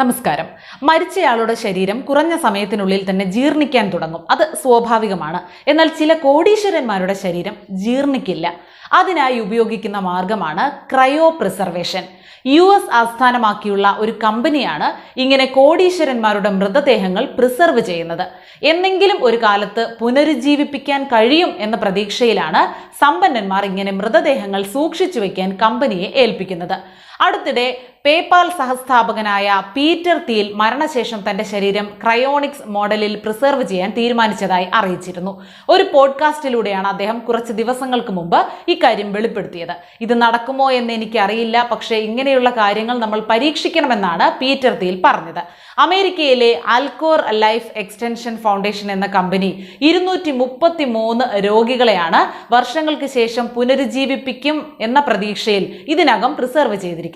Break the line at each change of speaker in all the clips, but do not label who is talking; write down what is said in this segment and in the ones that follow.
നമസ്കാരം. മരിച്ചയാളുടെ ശരീരം കുറഞ്ഞ സമയത്തിനുള്ളിൽ തന്നെ ജീർണിക്കാൻ തുടങ്ങും. അത് സ്വാഭാവികമാണ്. എന്നാൽ ചില കോടീശ്വരന്മാരുടെ ശരീരം ജീർണിക്കില്ല. അതിനായി ഉപയോഗിക്കുന്ന മാർഗമാണ് ക്രയോ പ്രിസർവേഷൻ യു എസ് ആസ്ഥാനമാക്കിയുള്ള ഒരു കമ്പനിയാണ് ഇങ്ങനെ കോടീശ്വരന്മാരുടെ മൃതദേഹങ്ങൾ പ്രിസർവ് ചെയ്യുന്നത്. എന്നെങ്കിലും ഒരു കാലത്ത് പുനരുജ്ജീവിപ്പിക്കാൻ കഴിയും എന്ന പ്രതീക്ഷയിലാണ് സമ്പന്നന്മാർ ഇങ്ങനെ മൃതദേഹങ്ങൾ സൂക്ഷിച്ചു വയ്ക്കാൻ കമ്പനിയെ ഏൽപ്പിക്കുന്നത്. അടുത്തിടെ പേപ്പാൽ സഹസ്ഥാപകനായ പീറ്റർ തീൽ മരണശേഷം തന്റെ ശരീരം ക്രയോണിക്സ് മോഡലിൽ പ്രിസർവ് ചെയ്യാൻ തീരുമാനിച്ചതായി അറിയിച്ചിരുന്നു. ഒരു പോഡ്കാസ്റ്റിലൂടെയാണ് അദ്ദേഹം കുറച്ച് ദിവസങ്ങൾക്ക് മുമ്പ് ഇക്കാര്യം വെളിപ്പെടുത്തിയത്. ഇത് നടക്കുമോ എന്ന് എനിക്കറിയില്ല പക്ഷേ ഇങ്ങനെയുള്ള കാര്യങ്ങൾ നമ്മൾ പരീക്ഷിക്കണമെന്നാണ് പീറ്റർ തീൽ പറഞ്ഞത്. അമേരിക്കയിലെ അൽക്കോർ ലൈഫ് എക്സ്റ്റൻഷൻ ഫൗണ്ടേഷൻ എന്ന കമ്പനി ഇരുന്നൂറ്റി മുപ്പത്തി മൂന്ന് രോഗികളെയാണ് വർഷങ്ങൾക്ക് ശേഷം പുനരുജ്ജീവിപ്പിക്കും എന്ന പ്രതീക്ഷയിൽ ഇതിനകം പ്രിസർവ് ചെയ്തിരിക്കുന്നത്.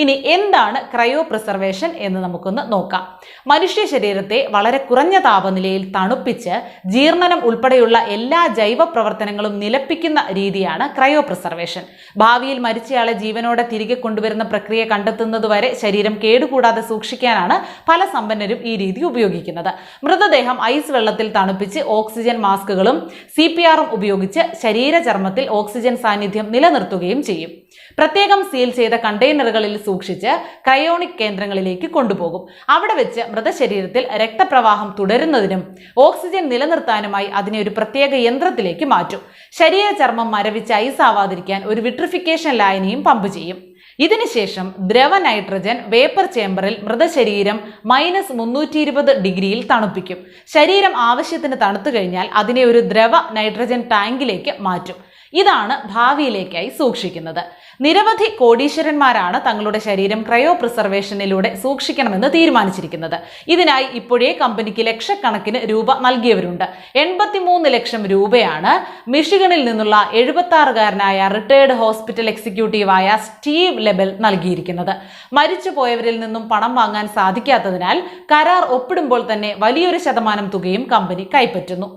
ഇനി എന്താണ് ക്രയോ പ്രിസർവേഷൻ എന്ന് നമുക്കൊന്ന് നോക്കാം. മനുഷ്യ ശരീരത്തെ വളരെ കുറഞ്ഞ താപനിലയിൽ തണുപ്പിച്ച് ജീർണനം ഉൾപ്പെടെയുള്ള എല്ലാ ജൈവ പ്രവർത്തനങ്ങളും നിലപ്പിക്കുന്ന രീതിയാണ് ക്രയോ പ്രിസർവേഷൻ ഭാവിയിൽ മരിച്ചയാളെ ജീവനോടെ തിരികെ കൊണ്ടുവരുന്ന പ്രക്രിയ കണ്ടെത്തുന്നതുവരെ ശരീരം കേടുകൂടാതെ സൂക്ഷിക്കാനാണ് പല സമ്പന്നരും ഈ രീതി ഉപയോഗിക്കുന്നത്. മൃതദേഹം ഐസ് വെള്ളത്തിൽ തണുപ്പിച്ച് ഓക്സിജൻ മാസ്കുകളും സി പി ആറും ഉപയോഗിച്ച് ശരീരചർമ്മത്തിൽ ഓക്സിജൻ സാന്നിധ്യം നിലനിർത്തുകയും ചെയ്യും. പ്രത്യേകം സീൽ ചെയ്ത കണ്ടെയ്നറുകളിൽ സൂക്ഷിച്ച് ക്രയോണിക് കേന്ദ്രങ്ങളിലേക്ക് കൊണ്ടുപോകും. അവിടെ വെച്ച് മൃതശരീരത്തിൽ രക്തപ്രവാഹം തുടരുന്നതിനും ഓക്സിജൻ നിലനിർത്താനുമായി അതിനെ ഒരു പ്രത്യേക യന്ത്രത്തിലേക്ക് മാറ്റും. ശരീരചർമ്മം മരവിച്ച് ഐസ് ആവാതിരിക്കാൻ ഒരു വിട്രിഫിക്കേഷൻ ലായനിയും പമ്പ് ചെയ്യും. ഇതിനുശേഷം ദ്രവ നൈട്രജൻ വേപ്പർ ചേംബറിൽ മൃതശരീരം മൈനസ് മുന്നൂറ്റി ഇരുപത് ഡിഗ്രിയിൽ തണുപ്പിക്കും. ശരീരം ആവശ്യത്തിന് തണുത്തു കഴിഞ്ഞാൽ അതിനെ ഒരു ദ്രവ നൈട്രജൻ ടാങ്കിലേക്ക് മാറ്റും. ഇതാണ് ഭാവിയിലേക്കായി സൂക്ഷിക്കുന്നത്. നിരവധി കോടീശ്വരന്മാരാണ് തങ്ങളുടെ ശരീരം ക്രയോ പ്രിസർവേഷനിലൂടെ സൂക്ഷിക്കണമെന്ന് തീരുമാനിച്ചിരിക്കുന്നത്. ഇതിനായി ഇപ്പോഴേ കമ്പനിക്ക് ലക്ഷക്കണക്കിന് രൂപ നൽകിയവരുണ്ട്. എൺപത്തിമൂന്ന് ലക്ഷം രൂപയാണ് മിഷിഗണിൽ നിന്നുള്ള എഴുപത്തി ആറുകാരനായ റിട്ടയർഡ് ഹോസ്പിറ്റൽ എക്സിക്യൂട്ടീവായ സ്റ്റീവ് ലെബൽ നൽകിയിരിക്കുന്നത്. മരിച്ചു പോയവരിൽ നിന്നും പണം വാങ്ങാൻ സാധിക്കാത്തതിനാൽ കരാർ ഒപ്പിടുമ്പോൾ തന്നെ വലിയൊരു ശതമാനം തുകയും കമ്പനി കൈപ്പറ്റുന്നു.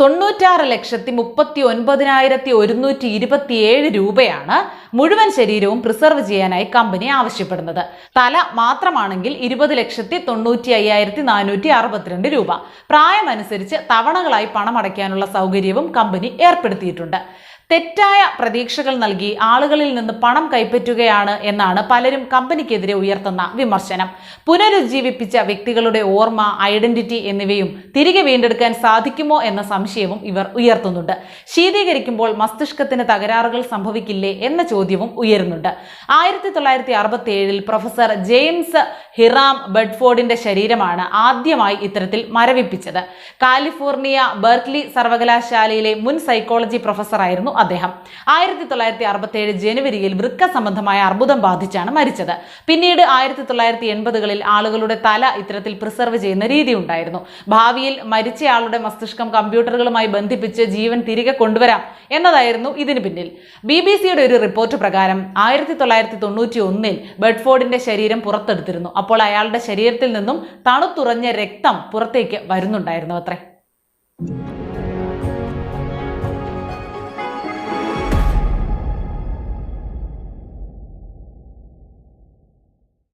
തൊണ്ണൂറ്റാറ് ലക്ഷത്തി മുപ്പത്തി ഒൻപതിനായിരത്തി ഒരുന്നൂറ്റി ഇരുപത്തിയേഴ് രൂപയാണ് മുഴുവൻ ശരീരവും പ്രിസർവ് ചെയ്യാനായി കമ്പനി ആവശ്യപ്പെടുന്നത്. തല മാത്രമാണെങ്കിൽ ഇരുപത് ലക്ഷത്തി തൊണ്ണൂറ്റി അയ്യായിരത്തി നാനൂറ്റി അറുപത്തിരണ്ട് രൂപ. പ്രായമനുസരിച്ച് തവണകളായി പണമടയ്ക്കാനുള്ള സൗകര്യവും കമ്പനി ഏർപ്പെടുത്തിയിട്ടുണ്ട്. തെറ്റായ പ്രതീക്ഷകൾ നൽകി ആളുകളിൽ നിന്ന് പണം കൈപ്പറ്റുകയാണ് എന്നാണ് പലരും കമ്പനിക്കെതിരെ ഉയർത്തുന്ന വിമർശനം. പുനരുജ്ജീവിപ്പിച്ച വ്യക്തികളുടെ ഓർമ്മ ഐഡന്റിറ്റി എന്നിവയും തിരികെ വീണ്ടെടുക്കാൻ സാധിക്കുമോ എന്ന സംശയവും ഇവർ ഉയർത്തുന്നുണ്ട്. ശീതീകരിക്കുമ്പോൾ മസ്തിഷ്കത്തിന് തകരാറുകൾ സംഭവിക്കില്ലേ എന്ന ചോദ്യവും ഉയരുന്നുണ്ട്. ആയിരത്തി തൊള്ളായിരത്തി അറുപത്തി ഏഴിൽ പ്രൊഫസർ ജെയിംസ് ഹിറാം ബെഡ്ഫോർഡിന്റെ ശരീരമാണ് ആദ്യമായി ഇത്തരത്തിൽ മരവിപ്പിച്ചത്. കാലിഫോർണിയ ബെർക്ക്ലി സർവകലാശാലയിലെ മുൻ സൈക്കോളജി പ്രൊഫസറായിരുന്നു അദ്ദേഹം. ആയിരത്തി തൊള്ളായിരത്തി അറുപത്തി ഏഴ് ജനുവരിയിൽ വൃക്ക സംബന്ധമായ അർബുദം ബാധിച്ചാണ് മരിച്ചത്. പിന്നീട് ആയിരത്തി തൊള്ളായിരത്തി എൺപതുകളിൽ ആളുകളുടെ തല ഇത്തരത്തിൽ പ്രിസർവ് ചെയ്യുന്ന രീതി ഉണ്ടായിരുന്നു. ഭാവിയിൽ മരിച്ചയാളുടെ മസ്തിഷ്കം കമ്പ്യൂട്ടറുകളുമായി ബന്ധിപ്പിച്ച് ജീവൻ തിരികെ കൊണ്ടുവരാം എന്നതായിരുന്നു ഇതിന് പിന്നിൽ. ബി ബി സിയുടെ ഒരു റിപ്പോർട്ട് പ്രകാരം ആയിരത്തി തൊള്ളായിരത്തി തൊണ്ണൂറ്റി ഒന്നിൽ ബെഡ്ഫോർഡിന്റെ ശരീരം പുറത്തെടുത്തിരുന്നു. അപ്പോൾ അയാളുടെ ശരീരത്തിൽ നിന്നും തണുത്തുറഞ്ഞ രക്തം പുറത്തേക്ക് വരുന്നുണ്ടായിരുന്നു അത്രേ.